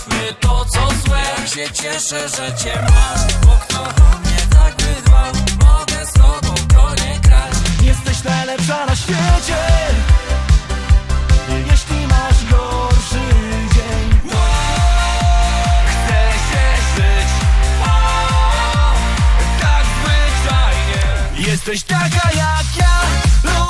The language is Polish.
Zostawmy to co złe. Tak się cieszę, że cię mam Bo kto mnie tak wydbał Mogę z tobą bronię grać. Jesteś najlepsza na świecie. Jeśli masz gorszy dzień. No. Chcę się żyć. O, Tak zwyczajnie. Jesteś taka jak ja.